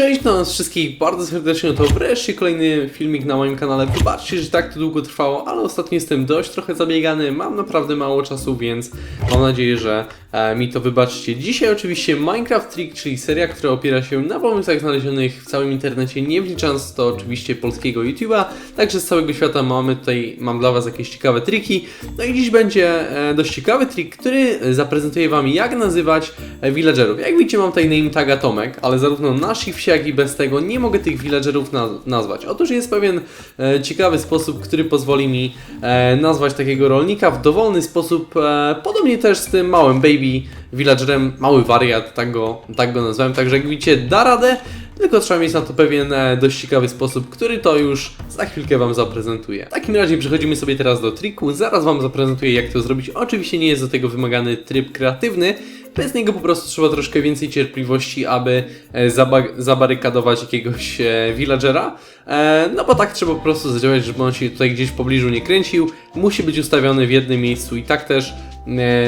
Cześć do nas wszystkich, bardzo serdecznie to wreszcie kolejny filmik na moim kanale. Wybaczcie, że tak to długo trwało, ale ostatnio jestem dość trochę zabiegany, mam naprawdę mało czasu, więc mam nadzieję, że e, mi to wybaczcie. Dzisiaj oczywiście Minecraft Trick, czyli seria, która opiera się na pomysłach znalezionych w całym internecie, nie wliczając to oczywiście polskiego YouTube'a, także z całego świata mamy tutaj, mam dla Was jakieś ciekawe triki. No i dziś będzie e, dość ciekawy trik, który zaprezentuję Wam jak nazywać villagerów. Jak widzicie mam tutaj name taga Tomek, ale zarówno na shifcie jak i bez tego nie mogę tych villagerów na nazwać. Otóż jest pewien e, ciekawy sposób, który pozwoli mi e, nazwać takiego rolnika w dowolny sposób, e, podobnie też z tym małym baby villagerem, mały wariat, tak go, tak go nazwałem. Także jak widzicie da radę, tylko trzeba mieć na to pewien e, dość ciekawy sposób, który to już za chwilkę Wam zaprezentuję. W takim razie przechodzimy sobie teraz do triku, zaraz Wam zaprezentuję jak to zrobić. Oczywiście nie jest do tego wymagany tryb kreatywny, bez niego po prostu trzeba troszkę więcej cierpliwości, aby e, zaba- zabarykadować jakiegoś e, villagera. E, no bo tak trzeba po prostu zadziałać, żeby on się tutaj gdzieś w pobliżu nie kręcił. Musi być ustawiony w jednym miejscu i tak też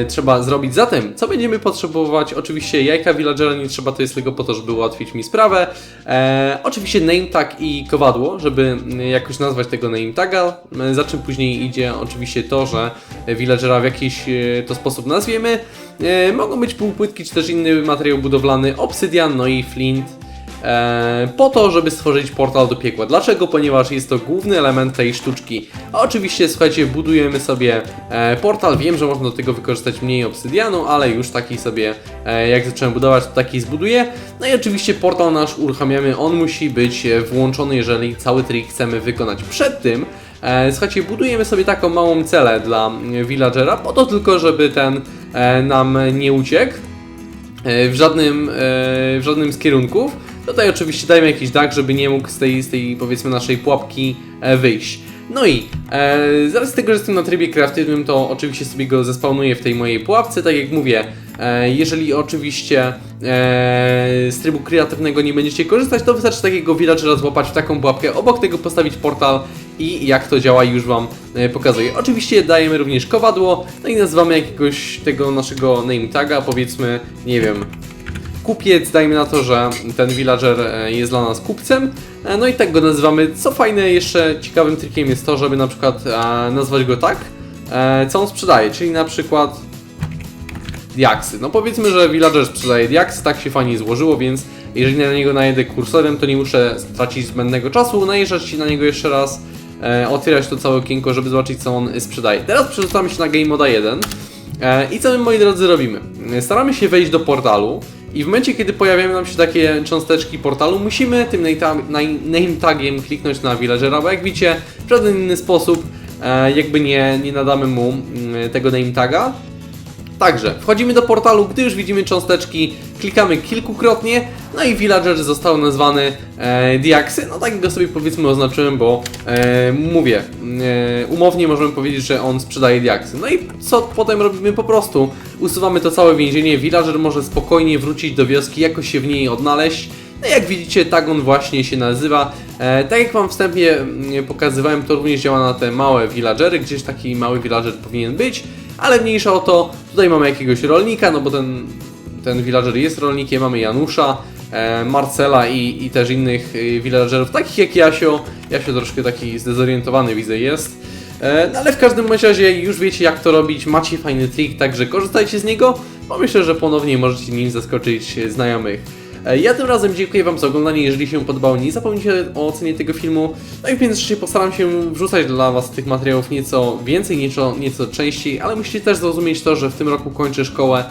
trzeba zrobić. Zatem, co będziemy potrzebować? Oczywiście jajka villagera nie trzeba, to jest tylko po to, żeby ułatwić mi sprawę. E, oczywiście name tag i kowadło, żeby mm, jakoś nazwać tego name taga. E, Za czym później idzie oczywiście to, że villagera w jakiś e, to sposób nazwiemy. E, mogą być półpłytki czy też inny materiał budowlany, obsydian, no i flint. E, po to, żeby stworzyć portal do piekła. Dlaczego? Ponieważ jest to główny element tej sztuczki. A oczywiście, słuchajcie, budujemy sobie e, portal. Wiem, że można do tego wykorzystać mniej obsydianu, ale już taki sobie, e, jak zacząłem budować, to taki zbuduję. No i oczywiście portal nasz uruchamiamy. On musi być włączony, jeżeli cały trik chcemy wykonać. Przed tym Słuchajcie, budujemy sobie taką małą celę dla mm, villagera, po to tylko, żeby ten nam nie uciekł w żadnym, w żadnym z kierunków. Tutaj oczywiście dajmy jakiś dach, żeby nie mógł z tej, z tej powiedzmy naszej pułapki e, wyjść. No i e, zaraz tego, że jestem na trybie kreatywnym, to oczywiście sobie go zespawnuję w tej mojej pułapce. Tak jak mówię, e, jeżeli oczywiście e, z trybu kreatywnego nie będziecie korzystać, to wystarczy takiego villagera złapać w taką pułapkę, obok tego postawić portal i jak to działa już Wam e, pokazuję. Oczywiście dajemy również kowadło, no i nazywamy jakiegoś tego naszego name taga, powiedzmy, nie wiem, kupiec, dajmy na to, że ten villager e, jest dla nas kupcem, e, no i tak go nazywamy. Co fajne, jeszcze ciekawym trikiem jest to, żeby na przykład e, nazwać go tak, co on sprzedaje, czyli na przykład diaksy. No powiedzmy, że villager sprzedaje diaksy, tak się fajnie złożyło, więc jeżeli na niego najedę kursorem, to nie muszę stracić zbędnego czasu, najeżdżać na niego jeszcze raz, otwierać to całe okienko, żeby zobaczyć co on sprzedaje. Teraz przerzucamy się na Game Moda 1 e, i co my moi drodzy robimy? Staramy się wejść do portalu i w momencie, kiedy pojawiają nam się takie cząsteczki portalu, musimy tym name tag- name- name tagiem kliknąć na villagera, bo jak widzicie, w żaden inny sposób e, jakby nie, nie nadamy mu mm, tego name taga. Także wchodzimy do portalu, gdy już widzimy cząsteczki, klikamy kilkukrotnie, no i villager został nazwany e, Diaksy. No tak go sobie powiedzmy oznaczyłem, bo e, mówię, e, umownie możemy powiedzieć, że on sprzedaje diaksy. No i co potem robimy? Po prostu usuwamy to całe więzienie, villager może spokojnie wrócić do wioski, jakoś się w niej odnaleźć. No jak widzicie, tak on właśnie się nazywa. E, tak jak Wam wstępnie mm, pokazywałem, to również działa na te małe villagery, gdzieś taki mały villager powinien być, ale mniejsza o to, tutaj mamy jakiegoś rolnika, no bo ten, ten villager jest rolnikiem, mamy Janusza, e, Marcela i, i też innych e, villagerów, takich jak Jasio. Jasio troszkę taki zdezorientowany widzę jest. E, No ale w każdym razie już wiecie jak to robić, macie fajny trik, także korzystajcie z niego, bo myślę, że ponownie możecie nim zaskoczyć znajomych. E, Ja tym razem dziękuję Wam za oglądanie, jeżeli się podobało, nie zapomnijcie o ocenie tego filmu. No i w międzyczasie postaram się wrzucać dla Was tych materiałów nieco więcej, nieco, nieco częściej, ale musicie też zrozumieć to, że w tym roku kończę szkołę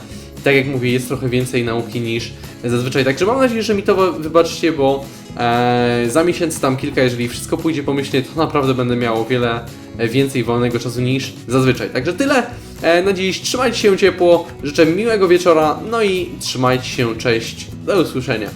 tak jak mówię, jest trochę więcej nauki niż zazwyczaj. Także mam nadzieję, że mi to wy- wybaczycie, bo e, za miesiąc tam kilka, jeżeli wszystko pójdzie pomyślnie, to naprawdę będę miał o wiele więcej wolnego czasu niż zazwyczaj. Także tyle e, na dziś. Trzymajcie się ciepło, życzę miłego wieczora, no i trzymajcie się, cześć, do usłyszenia.